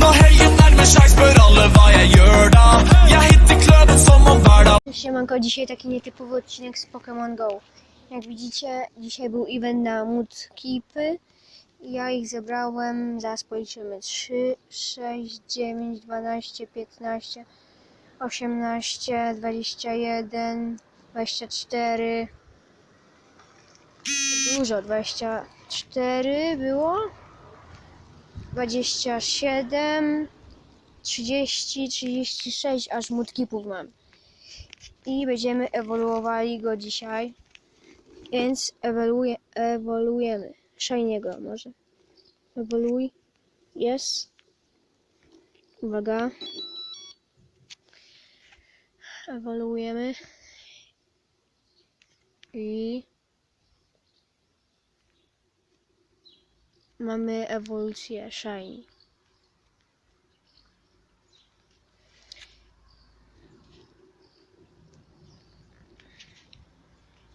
Nå helgen nærmer seg, spør alle hva jeg gjør da. Jeg hitter kløden som om hver dag Siemanko, dzisiaj taki nietypowy odcinek z Pokémon Go. Jak widzicie, dzisiaj był event na Mudkipy. Ja ich zebrałem, zaraz policzymy. 3, 6, 9, 12, 15, 18, 21, 24. Dużo, 24 było. 27, 30, 36, aż Mudkipów mam i będziemy ewoluowali go dzisiaj. Więc ewoluuje, ewoluujemy. Shiniego może. Ewoluuj. Jest. Uwaga. Ewoluujemy. I mamy ewolucję Shiny.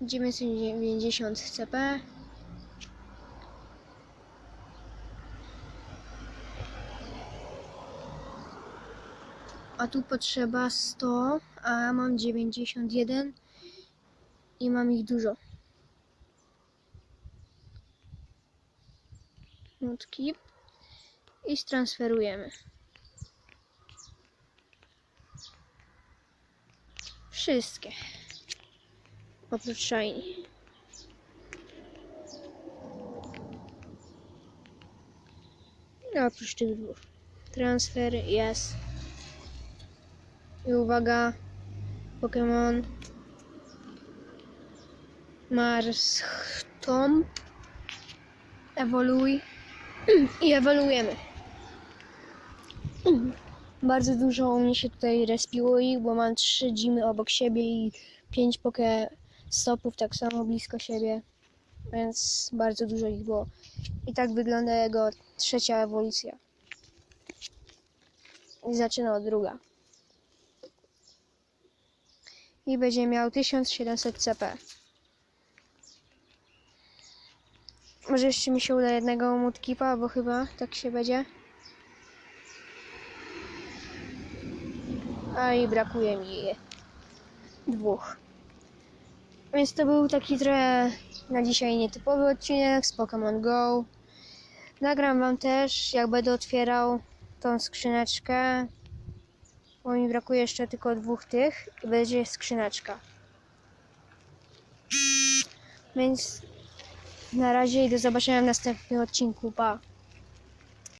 Dziewięćset dziewięćdziesiąt CP. A tu potrzeba 100, a ja mam 91 i mam ich dużo. Nutki i transferujemy. Wszystkie. Oprócz shiny. No, oprócz tych dwóch. Transfer jest. I uwaga. Pokémon. Mars Tomb. Ewoluuj. I ewoluujemy. Bardzo dużo mnie się tutaj respiło ich, bo mam trzy dzimy obok siebie i pięć poke stopów tak samo blisko siebie, więc bardzo dużo ich było. I tak wygląda jego trzecia ewolucja. I zaczyna od druga. I będzie miał 1700 CP. Może jeszcze mi się uda jednego mutkipa, bo chyba tak się będzie. A i brakuje mi dwóch. Więc to był taki trochę na dzisiaj nietypowy odcinek z Pokémon Go. Nagram wam też, jak będę otwierał tą skrzyneczkę. Bo mi brakuje jeszcze tylko dwóch tych i będzie skrzyneczka. Więc na razie i do zobaczenia w następnym odcinku. Pa!